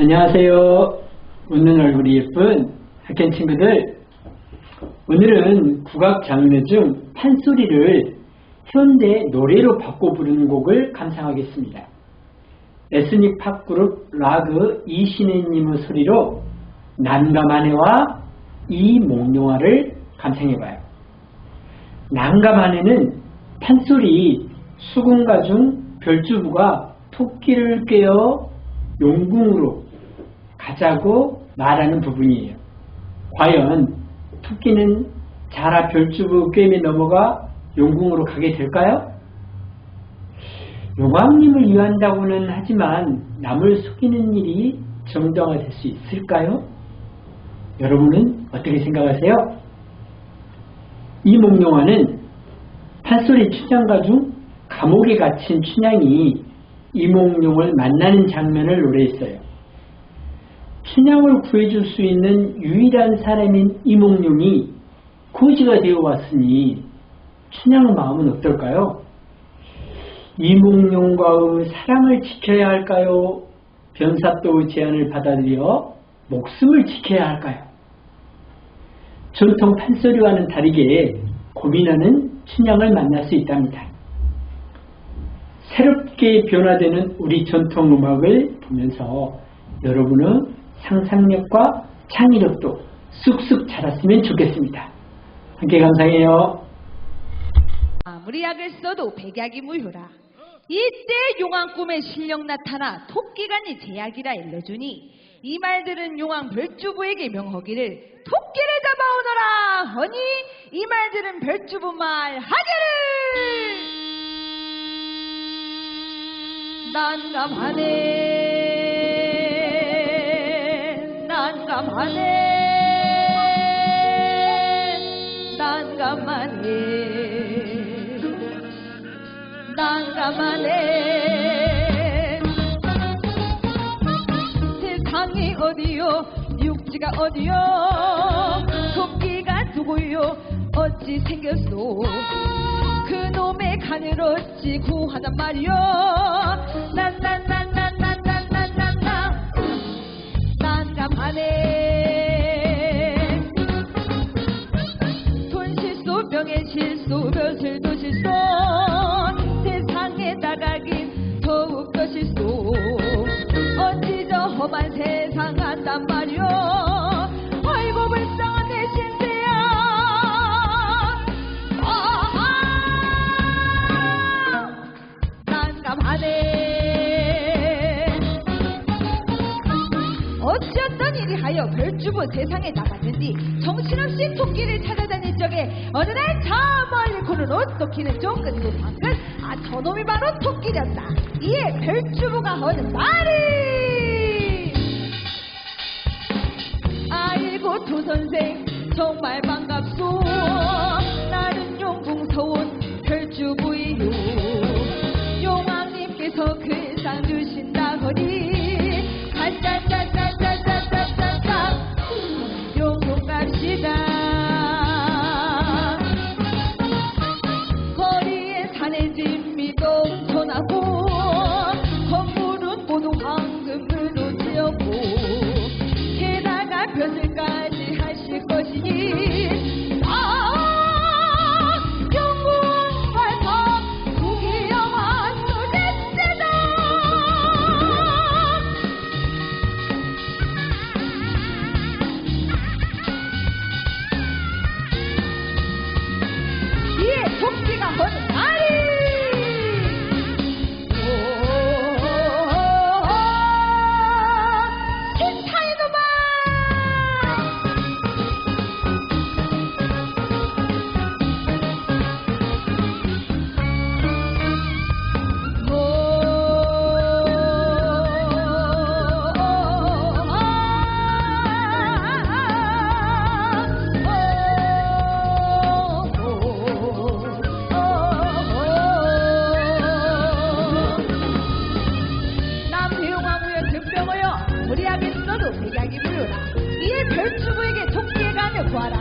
안녕하세요. 웃는 얼굴이 예쁜 학생 친구들. 오늘은 국악 장르 중 판소리를 현대 노래로 바꿔 부르는 곡을 감상하겠습니다. 에스닉 팝그룹 라그 이신혜님의 소리로 난감한해와 이몽룡화를 감상해봐요. 난감한해는 판소리 수군가 중 별주부가 토끼를 깨어 용궁으로 가자고 말하는 부분이에요. 과연 토끼는 자라 별주부 꿰매 넘어가 용궁으로 가게 될까요? 용왕님을 위한다고는 하지만 남을 속이는 일이 정당화될 수 있을까요? 여러분은 어떻게 생각하세요? 이몽룡화는 판소리 춘향가 중 감옥에 갇힌 춘향이 이몽룡을 만나는 장면을 노래했어요. 춘향을 구해줄 수 있는 유일한 사람인 이몽룡이 고지가 되어 왔으니 춘향의 마음은 어떨까요? 이몽룡과의 사랑을 지켜야 할까요? 변사또의 제안을 받아들여 목숨을 지켜야 할까요? 전통 판소리와는 다르게 고민하는 춘향을 만날 수 있답니다. 새롭게 변화되는 우리 전통 음악을 보면서 여러분의 상상력과 창의력도 쑥쑥 자랐으면 좋겠습니다. 함께 감상해요. 아무리 약을 써도 백약이 무효라. 이때 용왕 꿈에 실력 나타나 토끼간이 제약이라 일러주니 이 말들은 용왕 별주부에게 명하기를 토끼를 잡아오너라 허니 이 말들은 별주부 말 하기를 난 가만히 난 가만히 세상이 어디요? 육지가 어디요? 토끼가 누구요? 어찌 생겼소? 그놈의 간을 어찌 구하단 말이요. 난난난 난 난 난 난 난 난 난감하네. isso, meus irmãos, estou 하여 별주부 세상에 나갔는지 정신없이 토끼를 찾아다닐 적에 어느 날 저 멀리 옷 토끼는 쫑긋고 방긋 아 저놈이 바로 토끼였다. 이에 별주부가 하는 말이! 아이고 두 선생 정말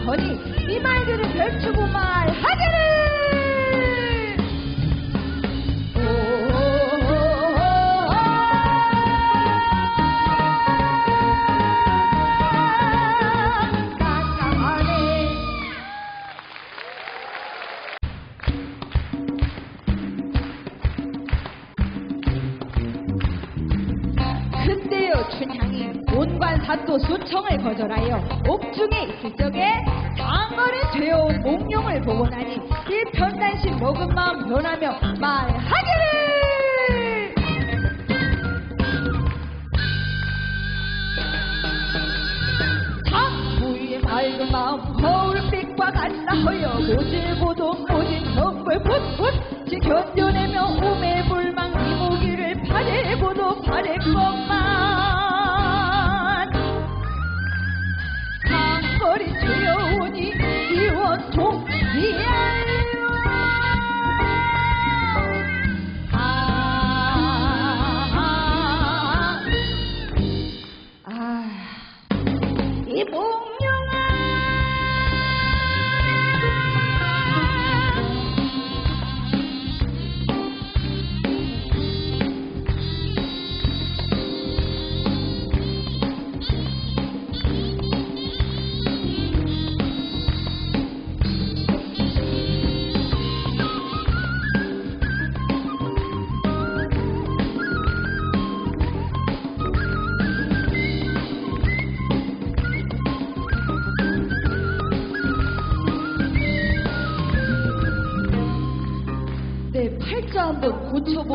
허니 이 말들은 별추구만. 수청을 거절하여 옥중에 있을 적에 장거리 되어온 몽룡을 보고 나니 일편단심 먹은 마음 변하며 말하기를! 장부의 맑은 마음 거울빛과 같다 허여 모질고도 모진 정벌 풋풋 지견뎌내며 우매불망 이무기를 바래고도 바랬건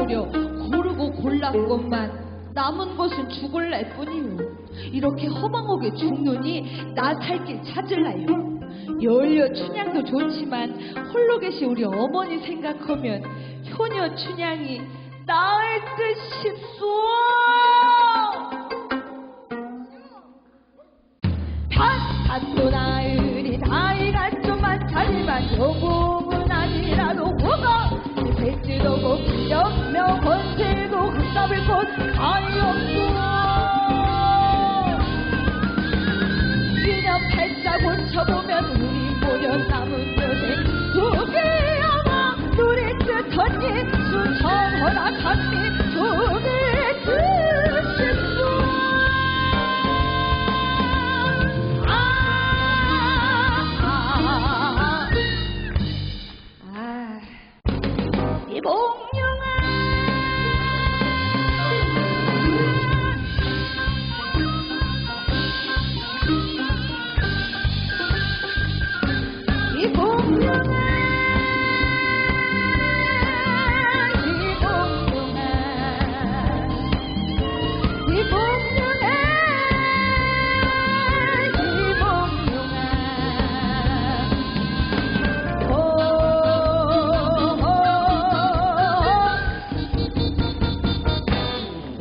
고려 고르고 골랐건만 남은 것은 죽을날 뿐이요 이렇게 허망하게 죽느니 나 살 길 찾을라요 열려 춘향도 좋지만 홀로 계시 우리 어머니 생각하면 효녀 춘향이 나을 듯 싶소. 밭밭도 나으니 나이가 좀만 차지만 요금은 아니라도 뭐가 될지도 고 며 건세도 그따을 것 아니 없고 그냥 팔자 고쳐보면 우리 모여 남은 여대 두개야마 노래 뜻 언니 수천 허락합니다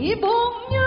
e bom